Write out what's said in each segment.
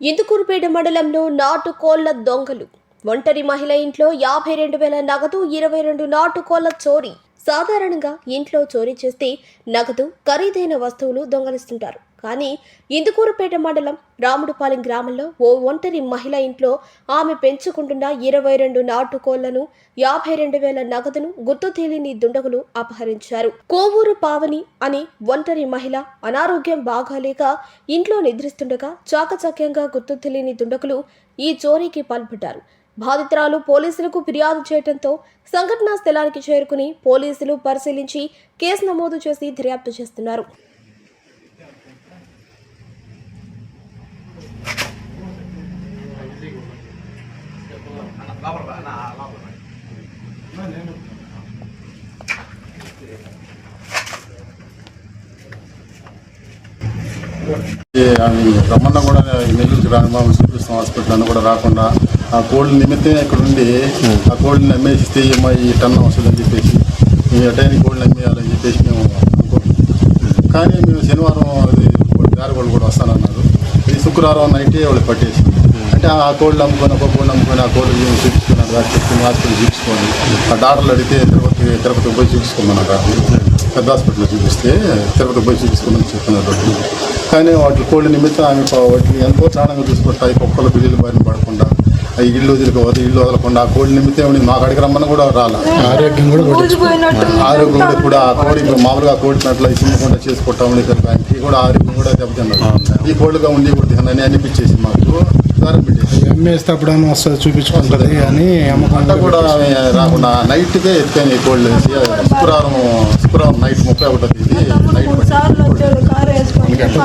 ఇందుకూరుపేట మండలంలో నాటుకోళ్ళ దొంగలు. ఒంటరి మహిళ ఇంట్లో యాభై రెండు వేల నగదు ఇరవై రెండు నాటుకోళ్ళ చోరీ. సాధారణంగా ఇంట్లో చోరీ చేస్తే నగదు ఖరీదైన వస్తువులు దొంగలిస్తుంటారు. కానీ ఇందుకూరుపేట మండలం రాముడుపాలెం గ్రామంలో ఓ ఒంటరి మహిళ ఇంట్లో ఆమె పెంచుకుంటున్న ఇరవై రెండు నాటు కోళ్ళను యాభై రెండు వేల నగదును గుర్తు తెలియని దుండగులు అపహరించారు. కోవూరు పావని అని ఒంటరి మహిళ అనారోగ్యం బాగాలేక ఇంట్లో నిద్రిస్తుండగా చాకచక్యంగా గుర్తు తెలియని దుండగులు ఈ చోరీకి పాల్పడ్డారు. బాధితురాలు పోలీసులకు ఫిర్యాదు చేయడంతో సంఘటనా స్థలానికి చేరుకుని పోలీసులు పరిశీలించి కేసు నమోదు చేసి దర్యాప్తు చేస్తున్నారు. రమ్మన్న కూడా నెల్లూరు రాణిబాబు శ్రీకృష్ణ హాస్పిటల్ అని కూడా రాకుండా ఆ కోల్డ్ నిమిత్తమే ఇక్కడ ఉండి ఆ కోల్డ్ని అమ్మేసిస్తే ఏమో ఈ టన్ను వస్తుందని చెప్పేసి ఈ అటైన కోల్డ్ని అమ్మేయాలని చెప్పేసి మేము అనుకుంటున్నాం. కానీ మేము శనివారం అది దారి వాళ్ళు కూడా వస్తానన్నారు. ఈ శుక్రవారం నైటే వాళ్ళు పట్టేసి అంటే ఆ కోళ్ళు అమ్ముకొని ఒక కోళ్ళు అమ్ముకొని ఆ కోళ్ళు మేము చూపించుకున్నాను దాన్ని హాస్పిటల్ చూపించుకోండి ఆ డాక్టర్లు అడిగితే తిరుపతి తిరుపతి పోయి చూపించుకోమన్నారు. పెద్ద హాస్పిటల్లో చూపిస్తే తిరుపతి పోయి చూపించుకోమని చెప్తున్నారు కానీ వాటి కోళ్ళ నిమిత్తం ఆమె వాటిని ఎంతో ప్రాణంగా చూసుకుంటాయి కుక్కలు బిల్లులు బారిన పడకుండా ఆ ఇల్లు వదిలిపోతే ఇల్లు వదలకుండా ఆ కోళ్ళ నిమిత్తం మాకు అడిగి రమ్మని కూడా రాలా. ఆరోగ్యం కూడా ఆరోగ్యం కూడా ఇప్పుడు ఆ కోడి మామూలుగా ఆ కోడి నట్ల చిన్నకుండా చేసుకుంటామని దానికి కూడా ఆరోగ్యం కూడా దెబ్బతిన్నారు ఈ కోళ్ళుగా ఉండి కూడా తినని అనిపించేసి మాకు. దారం పెట్టేసి అప్పుడేమో వస్తుంది చూపించుకుంటుంది అని అమ్మకం కూడా రాకుండా నైట్కే ఎత్తుకొని ఈ కోళ్ళు వేసి శుక్రవారం శుక్రవారం నైట్ ముప్పై ఒకటో తేదీ నైట్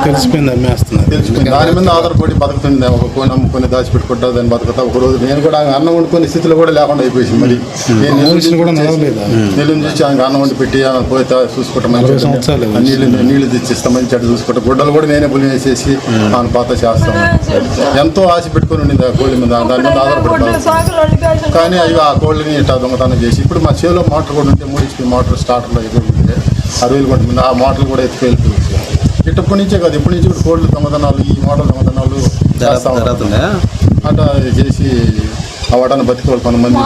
తెలిసిపోయింది. అమ్మేస్తున్నారు తెలుసుకుంది దాని మీద ఆధారపడి బతుకుతుంది. ఒక కోని అమ్ముకొని దాచిపెట్టుకుంటా దాన్ని బతుకుతా. ఒక రోజు నేను కూడా అన్నం వండుకునే స్థితిలో కూడా లేకుండా అయిపోయింది మరి నేను నుంచి? నెల్లూరు నుంచి ఆమె అన్నం వండి పెట్టి ఆమె పోయి తా- చూసుకుంటాం నీళ్ళు నీళ్ళు తెచ్చిస్తాం మంచి అటు చూసుకుంటాం గుడ్డలు కూడా నేనే పులి వేసేసి ఆమె పాత చేస్తాం ఎంతో ఆశ పెట్టుకొని ఉండింది ఆ కోళ్ళ మీద. దాని మీద ఆధారపడి కానీ అవి ఆ కోళ్ళని ఇట్లా దొంగతనం చేసి ఇప్పుడు మా చేలో మోటార్ కూడా ఉంటే మూడు మోటార్ స్టార్టర్లో ఎదురు ఉంటే అరవై కూడా ఉంది ఆ మోటార్ కూడా ఎత్తుకెళ్తుంది. ఇప్పటి నుంచే కాదు ఇప్పటి నుంచి కూడా కోళ్ళు దొంగతనాలు ఈ మోటార్ దొంగతనాలు అట్లా చేసి ఆ వాటాన్ని బతికోవాలి కొంతమంది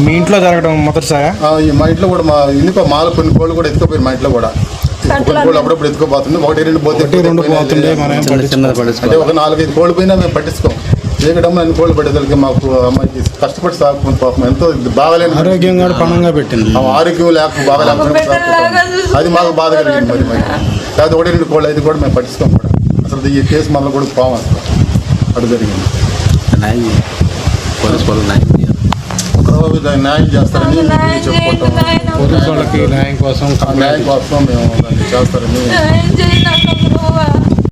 మా ఇంట్లో జరగడం మొదటిసారా? మా ఇంట్లో కూడా మా ఇంకో మాల కొన్ని కోళ్ళు కూడా ఎత్తుకోపోయారు మా ఇంట్లో కూడా. కొన్ని కోళ్ళు అప్పుడప్పుడు ఎత్తుకోపోతుంది ఒకటి రెండు పోతే అంటే ఒక నాలుగైదు కోళ్ళు పోయినా మేము పట్టించుకోం. ఏకడమ్మ అన్ని కోళ్ళు పట్టేసరికి మాకు అమ్మాయికి కష్టపడి సాగుతుంది పాపం. ఎంతో బాగాలేని ఆరోగ్యం కూడా పణంగా పెట్టింది. ఆ ఆరోగ్యం లేక బాగా లేకపోతే. అది మాకు బాధ కలిగింది మరి మరి. కాదు ఒకటి రెండు కోళ్ళు అయితే కూడా మేము పట్టించుకోం కూడా. అసలు ఈ కేసు మళ్ళీ కూడా పోవం అసలు. అటు జరిగింది. న్యాయం చేస్తారని చెప్పుకుంటాం. పోలీసు వాళ్ళకి న్యాయం కోసం ఆ న్యాయం కోసం మేము దాన్ని చేస్తారని